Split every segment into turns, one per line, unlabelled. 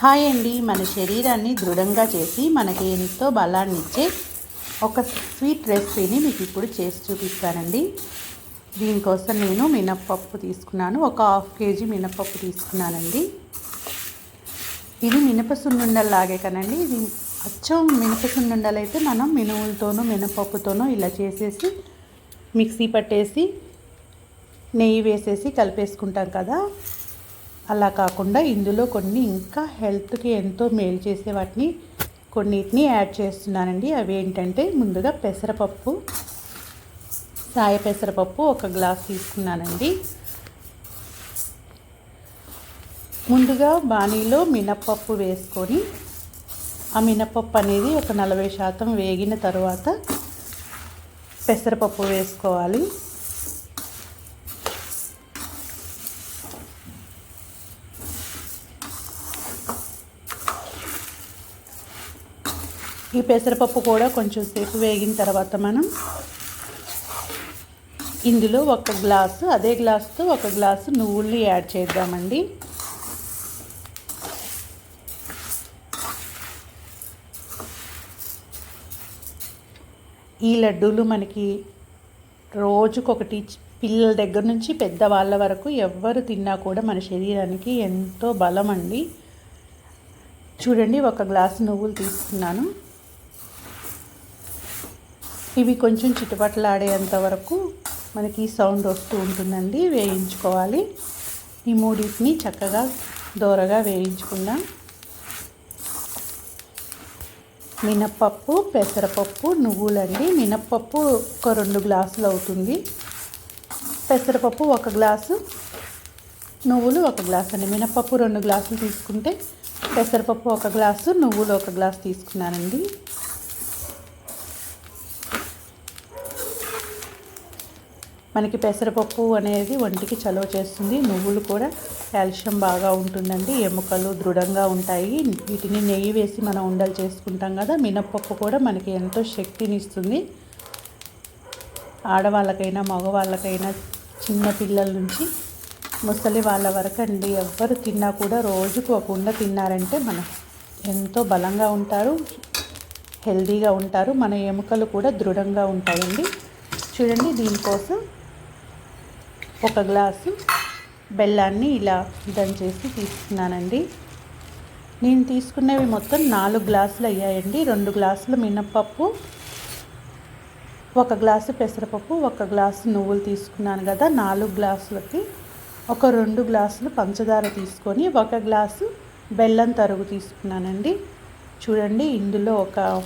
Hi అండి. మన శరీరాన్ని దృఢంగా చేసి మనకి ఎంతో బలాన్ని ఇచ్చే ఒక స్వీట్ రెసిపీని మీకు ఇప్పుడు చేసి చూపిస్తానండి. దీనికోసం నేను మినప్పప్పు తీసుకున్నాను. ఒక హాఫ్ కేజీ మినప్పప్పు తీసుకున్నానండి. ఇది మినప సున్నుండల్లాగే కనండి ఇది అచ్చం మినప సున్నుండలు అయితే మనం మినుములతోనూ మినపప్పుతోనూ ఇలా చేసేసి మిక్సీ పట్టేసి నెయ్యి వేసేసి కలిపేసుకుంటాం కదా. అలా కాకుండా ఇందులో కొన్ని ఇంకా హెల్త్కి ఎంతో మేలు చేసే వాటిని కొన్నిటిని యాడ్ చేస్తున్నానండి. అవి ఏంటంటే ముందుగా పెసరపప్పు సాయ పెసరపప్పు ఒక గ్లాస్ తీసుకున్నానండి. ముందుగా బాణీలో మినప్పప్పు వేసుకొని ఆ మినప్పప్పు అనేది ఒక నలభై శాతం వేగిన తర్వాత పెసరపప్పు వేసుకోవాలి. ఈ పెసరపప్పు కూడా కొంచెం సేపు వేగిన తర్వాత మనం ఇందులో ఒక గ్లాసు అదే గ్లాసుతో ఒక గ్లాసు నువ్వుల్ని యాడ్ చేద్దామండి. ఈ లడ్డూలు మనకి రోజుకొకటి పిల్లల దగ్గర నుంచి పెద్దవాళ్ళ వరకు ఎవ్వరు తిన్నా కూడా మన శరీరానికి ఎంతో బలం అండి చూడండి ఒక గ్లాసు నువ్వులు తీసుకున్నాను. ఇవి కొంచెం చిటపటలాడేంత వరకు మనకి సౌండ్ వస్తూ ఉంటుందండి వేయించుకోవాలి. ఈ మూడింటిని చక్కగా దోరగా వేయించుకుందాం మినప్పప్పు పెసరపప్పు నువ్వులండి. మినప్పప్పు ఒక రెండు గ్లాసులు అవుతుంది. పెసరపప్పు ఒక గ్లాసు నువ్వులు ఒక గ్లాసు అండి. మినప్పప్పు రెండు గ్లాసులు తీసుకుంటే పెసరపప్పు ఒక గ్లాసు నువ్వులు ఒక గ్లాసు తీసుకున్నానండి. మనకి పెసరపప్పు అనేది ఒంటికి చలువ చేస్తుంది. నువ్వులు కూడా కాల్షియం బాగా ఉంటుందండి. ఎముకలు దృఢంగా ఉంటాయి. వీటిని నెయ్యి వేసి మనం ఉండలు చేసుకుంటాం కదా మినప్పప్పు కూడా మనకి ఎంతో శక్తిని ఇస్తుంది ఆడవాళ్ళకైనా మగవాళ్ళకైనా చిన్న పిల్లల నుంచి ముసలి వాళ్ళ వరకు అండి. ఎవ్వరు తిన్నా కూడా రోజుకు ఒక ఉండ తిన్నారంటే మనం ఎంతో బలంగా ఉంటారు హెల్దీగా ఉంటారు. మన ఎముకలు కూడా దృఢంగా ఉంటాయండి. చూడండి దీనికోసం ఒక గ్లాసు బెల్లాన్ని ఇలా దంచేసి తీసుకున్నానండి. నేను తీసుకునేవి మొత్తం నాలుగు గ్లాసులు అయ్యాయండి. రెండు గ్లాసులు మినప్పప్పు ఒక గ్లాసు పెసరపప్పు ఒక గ్లాసు నువ్వులు తీసుకున్నాను కదా నాలుగు గ్లాసులకి. ఒక రెండు గ్లాసులు పంచదార తీసుకొని ఒక గ్లాసు బెల్లం తరుగు తీసుకున్నానండి. చూడండి ఇందులో ఒక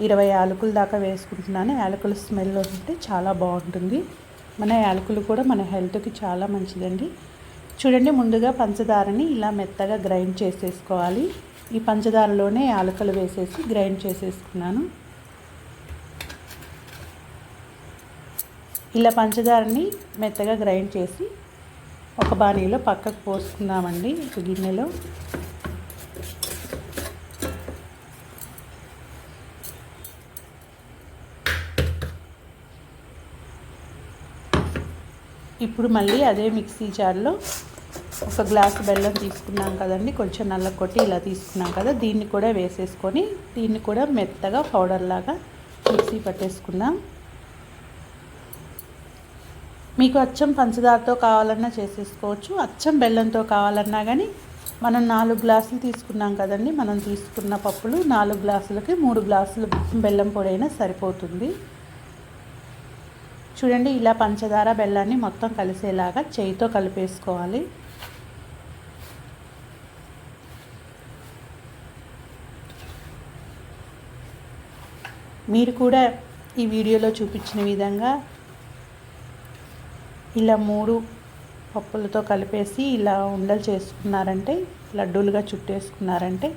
ఇరవై యాలకుల దాకా వేసుకుంటున్నాను. యాలకుల స్మెల్ ఉంటే చాలా బాగుంటుంది. మన యాలకులు కూడా మన హెల్త్కి చాలా మంచిదండి. చూడండి ముందుగా పంచదారని ఇలా మెత్తగా గ్రైండ్ చేసేసుకోవాలి. ఈ పంచదారలోనే యాలకులు వేసేసి గ్రైండ్ చేసేసుకున్నాను. ఇలా పంచదారని మెత్తగా గ్రైండ్ చేసి ఒక బాణీలో పక్కకు పోసుకుందామండి ఒక గిన్నెలో. ఇప్పుడు మళ్ళీ అదే మిక్సీ జార్లో ఒక గ్లాస్ బెల్లం తీసుకున్నాం కదండి కొంచెం నల్ల కొట్టి ఇలా తీసుకున్నాం కదా దీన్ని కూడా వేసేసుకొని దీన్ని కూడా మెత్తగా పౌడర్ లాగా మిక్సీ పట్టేసుకుందాం. మీకు అచ్చం పంచదారతో కావాలన్నా చేసేసుకోవచ్చు అచ్చం బెల్లంతో కావాలన్నా కానీ మనం నాలుగు గ్లాసులు తీసుకున్నాం కదండి మనం తీసుకున్న పప్పులు నాలుగు గ్లాసులకి మూడు గ్లాసులు బెల్లం పొడి అయినా సరిపోతుంది. చూడండి ఇలా పంచదార బెల్లాన్ని మొత్తం కలిసేలాగా చేయితో కలిపేసుకోవాలి. మీరు కూడా ఈ వీడియోలో చూపించిన విధంగా ఇలా మూడు పప్పులతో కలిపేసి ఇలా ఉండలు చేసుకున్నారంటే లడ్డూలుగా చుట్టేసుకున్నారంటే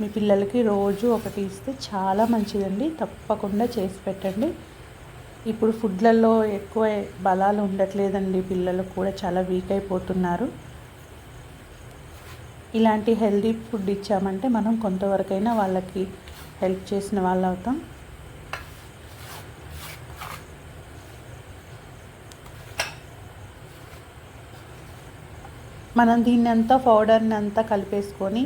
మీ పిల్లలకి రోజు ఒకటి ఇస్తే చాలా మంచిదండి. తప్పకుండా చేసి పెట్టండి. ఇప్పుడు ఫుడ్లలో ఎక్కువ బలాలు ఉండట్లేదండి. పిల్లలు కూడా చాలా వీక్ అయిపోతున్నారు. ఇలాంటి హెల్దీ ఫుడ్ ఇచ్చామంటే మనం కొంతవరకైనా వాళ్ళకి హెల్ప్ చేసిన వాళ్ళు అవుతాం మనం దీన్ని అంతా పౌడర్ని అంతా కలిపేసుకొని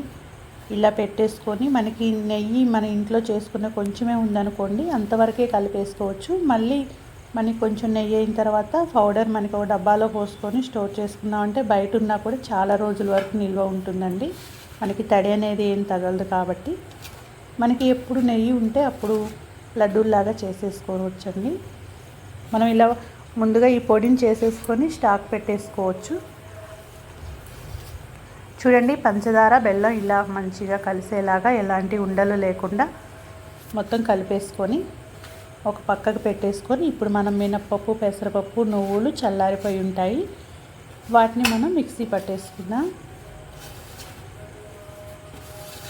ఇలా పెట్టేసుకొని మనకి నెయ్యి మన ఇంట్లో చేసుకున్న కొంచెమే ఉందనుకోండి అంతవరకే కలిపేసుకోవచ్చు. మళ్ళీ మనకి కొంచెం నెయ్యి అయిన తర్వాత పౌడర్ మనకి ఒక డబ్బాలో పోసుకొని స్టోర్ చేసుకున్నామంటే బయట ఉన్నా కూడా చాలా రోజుల వరకు నిల్వ ఉంటుందండి. మనకి తడి అనేది ఏం తగలదు కాబట్టి. మనకి ఎప్పుడు నెయ్యి ఉంటే అప్పుడు లడ్డూల్లాగా చేసేసుకోవచ్చండి. మనం ఇలా ముందుగా ఈ పొడిని చేసేసుకొని స్టాక్ పెట్టేసుకోవచ్చు. చూడండి పంచదార బెల్లం ఇలా మంచిగా కలిసేలాగా ఎలాంటి ఉండలు లేకుండా మొత్తం కలిపేసుకొని ఒక పక్కకు పెట్టేసుకొని ఇప్పుడు మనం మినప్పప్పు పెసరపప్పు నువ్వులు చల్లారిపోయి ఉంటాయి. వాటిని మనం మిక్సీ పట్టేసుకుందాం.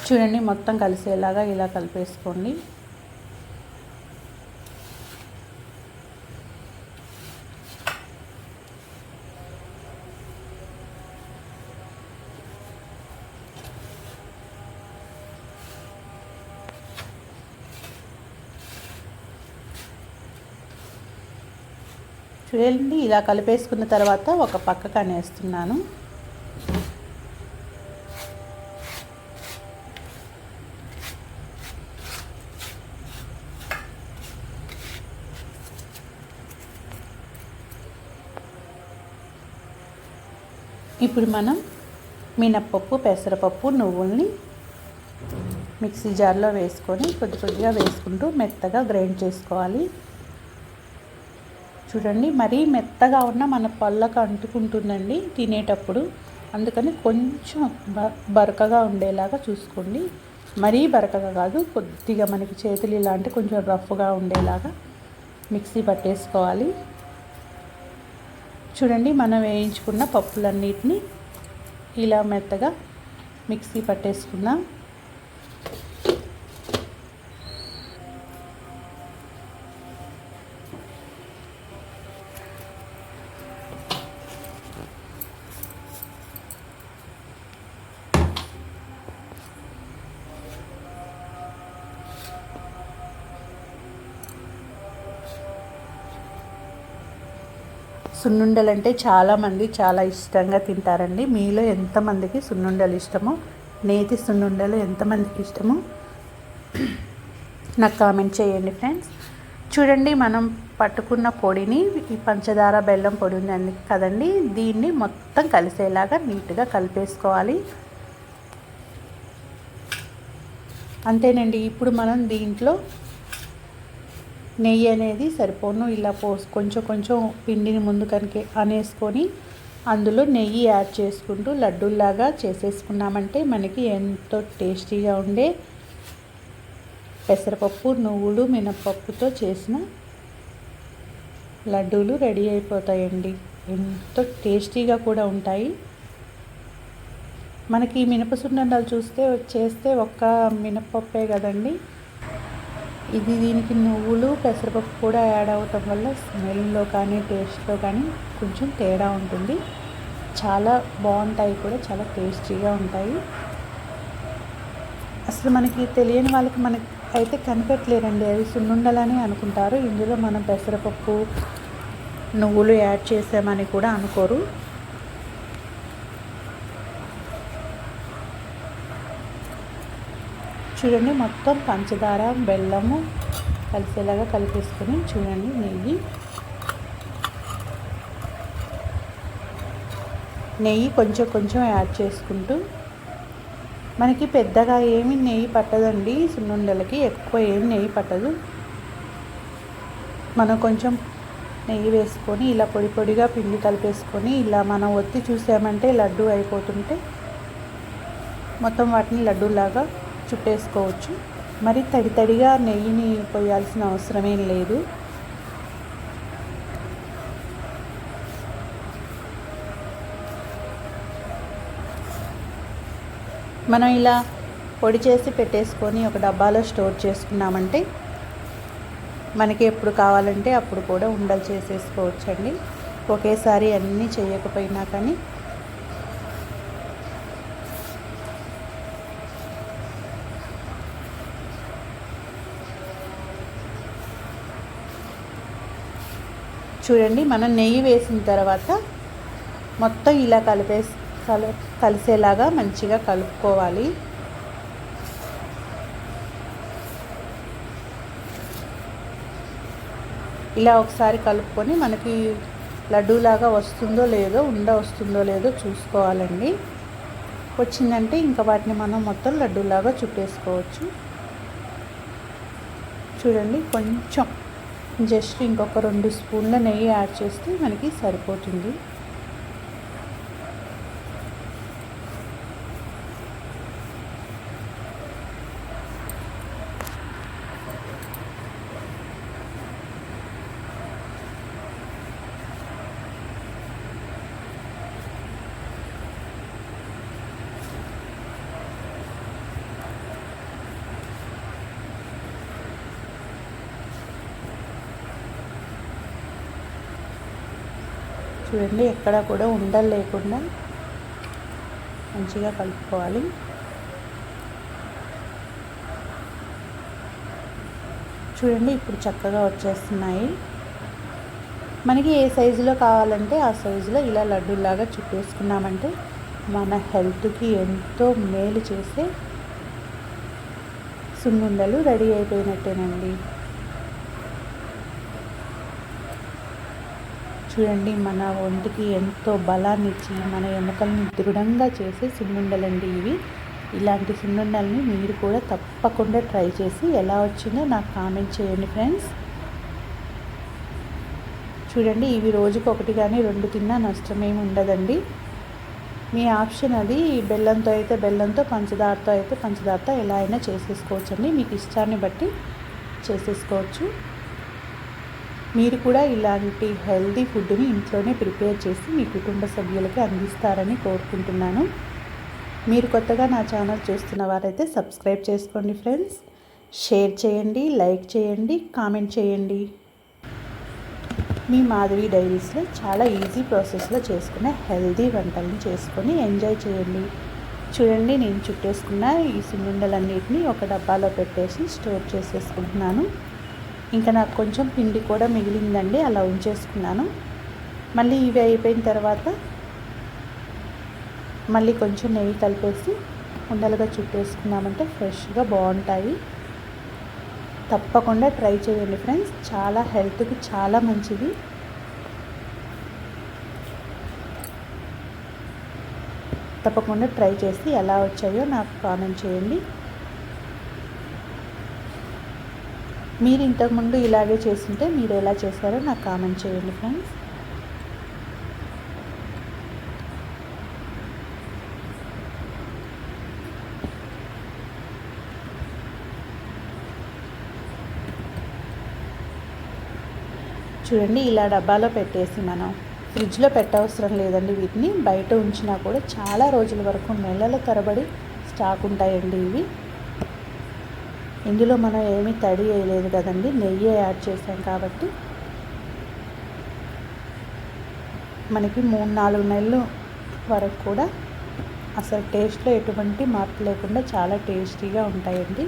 చూడండి మొత్తం కలిసేలాగా ఇలా కలిపేసుకోండి. చూడండి ఇలా కలిపేసుకున్న తర్వాత ఒక పక్కకు అనేస్తున్నాను. ఇప్పుడు మనం మినప్పప్పు పెసరపప్పు నువ్వుల్ని మిక్సీ జార్లో వేసుకొని కొద్ది కొద్దిగా వేసుకుంటూ మెత్తగా గ్రైండ్ చేసుకోవాలి. చూడండి మరీ మెత్తగా ఉన్న మన పళ్ళకు అంటుకుంటుందండి తినేటప్పుడు. అందుకని కొంచెం బ బరకగా ఉండేలాగా చూసుకోండి. మరీ బరకగా కాదు కొద్దిగా మనకి చేతులు ఇలాంటి కొంచెం రఫ్గా ఉండేలాగా మిక్సీ పట్టేసుకోవాలి. చూడండి మనం వేయించుకున్న పప్పులన్నిటిని ఇలా మెత్తగా మిక్సీ పట్టేసుకుందాం. సున్నుండలు అంటే చాలామంది చాలా ఇష్టంగా తింటారండి. మీలో ఎంతమందికి సున్నుండలు ఇష్టమో? నేతి సున్నుండలు ఎంతమందికి ఇష్టమో? నాకు కామెంట్ చేయండి ఫ్రెండ్స్. చూడండి మనం పట్టుకున్న పొడిని ఈ పంచదార బెల్లం పొడి ఉందండి కదండి దీన్ని మొత్తం కలిసేలాగా నీట్గా కలిపేసుకోవాలి. అంతేనండి ఇప్పుడు మనం దీంట్లో నెయ్యి అనేది సరిపోను. ఇలా పోసి కొంచెం కొంచెం పిండిని ముందు కనుక అనేసుకొని అందులో నెయ్యి యాడ్ చేసుకుంటూ లడ్డూల్లాగా చేసేసుకున్నామంటే మనకి ఎంతో టేస్టీగా ఉండే పెసరపప్పు నువ్వులు మినపప్పుతో చేసిన లడ్డూలు రెడీ అయిపోతాయండి. ఎంతో టేస్టీగా కూడా ఉంటాయి. మనకి మినప సున్నండాలు చూస్తే చేస్తే ఒక్క మినపప్పే కదండి. ఇది దీనికి నువ్వులు పెసరపప్పు కూడా యాడ్ అవ్వటం వల్ల స్మెల్లో కానీ టేస్ట్లో కానీ కొంచెం తేడా ఉంటుంది. చాలా బాగుంటాయి కూడా చాలా టేస్టీగా ఉంటాయి. అసలు మనకి తెలియని వాళ్ళకి మనకి అయితే కనిపెట్టలేరండి. అవి సున్నుండలని అనుకుంటారు. ఇందులో మనం పెసరపప్పు నువ్వులు యాడ్ చేసామని కూడా అనుకోరు. చూడండి మొత్తం పంచదార బెల్లము కలిసేలాగా కలిపేసుకొని చూడండి నెయ్యి. నెయ్యి కొంచెం కొంచెం యాడ్ చేసుకుంటూ మనకి పెద్దగా ఏమి నెయ్యి పట్టదండి. సున్నుండలకి ఎక్కువ ఏమి నెయ్యి పట్టదు. మనం కొంచెం నెయ్యి వేసుకొని ఇలా పొడి పొడిగా పిండి కలిపేసుకొని ఇలా మనం ఒత్తి చూసామంటే లడ్డు అయిపోతుంటే మొత్తం వాటిని లడ్డూలాగా చుట్టేసుకోవచ్చు. మరి తడి తడిగా నెయ్యిని పోయాల్సిన అవసరమేం లేదు. మనం ఇలా పొడి చేసి పెట్టేసుకొని ఒక డబ్బాలో స్టోర్ చేసుకున్నామంటే మనకి ఎప్పుడు కావాలంటే అప్పుడు కూడా ఉండలు చేసేసుకోవచ్చండి. ఒకేసారి అన్నీ చేయకపోయినా కానీ చూడండి మనం నెయ్యి వేసిన తర్వాత మొత్తం ఇలా కలిపే కల కలిసేలాగా మంచిగా కలుపుకోవాలి. ఇలా ఒకసారి కలుపుకొని మనకి లడ్డూలాగా వస్తుందో లేదో ఉండ వస్తుందో లేదో చూసుకోవాలండి. వచ్చిందంటే ఇంకా వాటిని మనం మొత్తం లడ్డూలాగా చుట్టేసుకోవచ్చు. చూడండి కొంచెం జస్ట్ ఇంకొక రెండు స్పూన్ల నెయ్యి యాడ్ చేస్తే మనకి సరిపోతుంది. చూడండి ఎక్కడ కూడా ఉండలు లేకుండా మంచిగా కలుపుకోవాలి. చూడండి ఇప్పుడు చక్కగా వచ్చేస్తున్నాయి. మనకి ఏ సైజులో కావాలంటే ఆ సైజులో ఇలా లడ్డూలాగా చుట్టేసుకున్నామంటే మన హెల్త్కి ఎంతో మేలు చేసే సున్నుండలు రెడీ అయిపోయినట్టేనండి. చూడండి మన ఒంటికి ఎంతో బలాన్ని ఇచ్చి మన ఎముకల్ని దృఢంగా చేసే సున్నుండలండి ఇవి. ఇలాంటి సున్నుండల్ని మీరు కూడా తప్పకుండా ట్రై చేసి ఎలా వచ్చిందో నాకు కామెంట్ చేయండి ఫ్రెండ్స్. చూడండి ఇవి రోజుకు ఒకటి కానీ రెండు తిన్నా నష్టమేమి ఉండదండి. మీ ఆప్షన్ అది బెల్లంతో అయితే బెల్లంతో పంచదారతో అయితే పంచదారతో ఎలా అయినా చేసేసుకోవచ్చండి. మీకు ఇష్టాన్ని బట్టి చేసేసుకోవచ్చు. మీరు కూడా ఇలాంటి హెల్దీ ఫుడ్ని ఇంట్లోనే ప్రిపేర్ చేసి మీ కుటుంబ సభ్యులకి అందిస్తారని కోరుకుంటున్నాను. మీరు కొత్తగా నా ఛానల్ చూస్తున్న వారైతే సబ్స్క్రైబ్ చేసుకోండి ఫ్రెండ్స్. షేర్ చేయండి లైక్ చేయండి కామెంట్ చేయండి. మీ మాధవి డైరీస్లో చాలా ఈజీ ప్రాసెస్లో చేసుకునే హెల్దీ వంటలను చేసుకొని ఎంజాయ్ చేయండి. చూడండి నేను చుట్టేసుకున్న ఈ సున్నుండలన్నిటిని ఒక డబ్బాలో పెట్టేసి స్టోర్ చేసేసుకుంటున్నాను. ఇంకా నాకు కొంచెం పిండి కూడా మిగిలిందండి అలా ఉంచేసుకున్నాను. మళ్ళీ ఇవి అయిపోయిన తర్వాత మళ్ళీ కొంచెం నెయ్యి కలిపేసి ఉండలుగా చుట్టేసుకున్నామంటే ఫ్రెష్గా బాగుంటాయి. తప్పకుండా ట్రై చేయండి ఫ్రెండ్స్ చాలా హెల్త్కి చాలా మంచిది. తప్పకుండా ట్రై చేసి ఎలా వచ్చాయో నాకు కామెంట్ చేయండి. మీరు ఇంతకుముందు ఇలాగే చేస్తుంటే మీరు ఎలా చేశారో నాకు కామెంట్ చేయండి ఫ్రెండ్స్. చూడండి ఇలా డబ్బాలో పెట్టేసి మనం ఫ్రిడ్జ్లో పెట్టవసరం లేదండి వీటిని. బయట ఉంచినా కూడా చాలా రోజుల వరకు నెలల తరబడి స్టాక్ ఉంటాయండి ఇవి. ఇందులో మనం ఏమీ తడి వేయలేదు కదండి నెయ్యి యాడ్ చేసాం కాబట్టి. మనకి మూడు నాలుగు నెలలు వరకు కూడా అసలు టేస్ట్లో ఎటువంటి మార్పు లేకుండా చాలా టేస్టీగా ఉంటాయండి.